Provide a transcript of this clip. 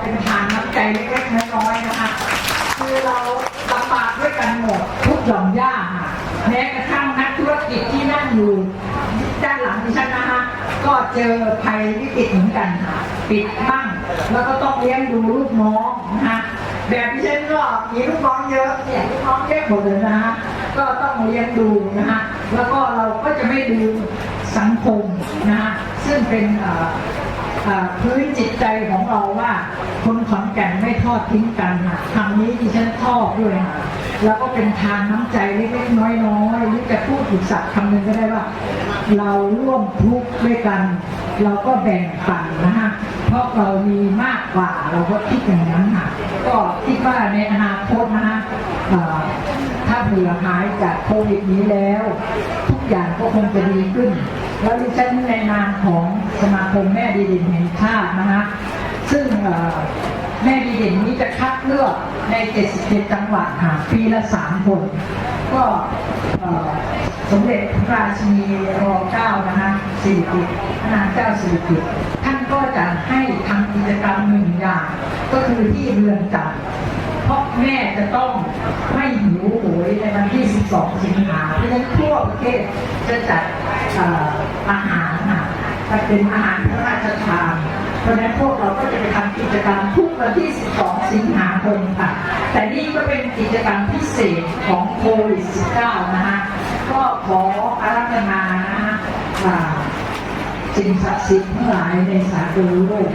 เป็นทานน้ำใจเล็กๆน้อยๆนะคะ คือเราลำบากด้วยกันหมดทุกหย่อมย่าค่ะแม้กระทั่งนักธุรกิจที่นั่งอยู่ด้านหลังดิฉันนะคะก็เจอภัยวิกฤตเหมือนกันค่ะปิดบ้างแล้วก็ต้องเลี้ยงดูลูกน้องนะคะแบบดิฉันก็มีลูกน้องเยอะเนี่ยลูกน้องเยอะหมดเลยนะคะก็ต้องเลี้ยงดูนะคะแล้วก็เราก็จะไม่ดูสังคมนะคะซึ่งเป็นเอ่อ พื้นจิตใจของเราว่า คนขอนแก่นไม่ทอดทิ้งกันค่ะคำนี้ที่ฉันชอบด้วยค่ะแล้วก็เป็นทานน้ำใจเล็กๆน้อยๆหรือจะพูดอีกสักคำหนึ่งก็ได้ว่า เราร่วมทุกข์ด้วยกัน เราก็แบ่งปันนะฮะเพราะเรามีมากกว่าเราก็คิดอย่างนั้นค่ะก็คิดว่าในอนาคตนะฮะ เผื่อหายจากโควิดนี้แล้ว ทุกอย่างก็คงจะดีขึ้น แล้วดิฉันในนามของสมาคมแม่ดีเด่นแห่งชาตินะคะซึ่งแม่ดีเด่นนี้จะคัดเลือกใน 77 จังหวัดหาปีละ 3 คน ก็สมเด็จพระราชินีรอเก้านะคะสิริกิติ์พระนางเจ้าสิริกิติ์ท่านก็จะให้ทำกิจกรรมหนึ่งอย่าง ก็คือที่เรือนจำ เพราะแม่จะต้องไม่หิวโหยในวันที่ 12 สิงหาเพราะฉะนั้นทั่วประเทศจะจัดเอ่อาหารค่ะจะเป็นอาหารพระราชทานเพราะฉะนั้นพวกเราก็จะไปทำกิจกรรมทุกวันที่ 12 สิงหาคมค่ะ แต่นี่ก็เป็นกิจกรรมพิเศษของโควิด -19 นะคะก็ขออารัธนานะคะอ่าสิ่งศักดิ์สิทธิ์ทั้งหลายในสากลโลก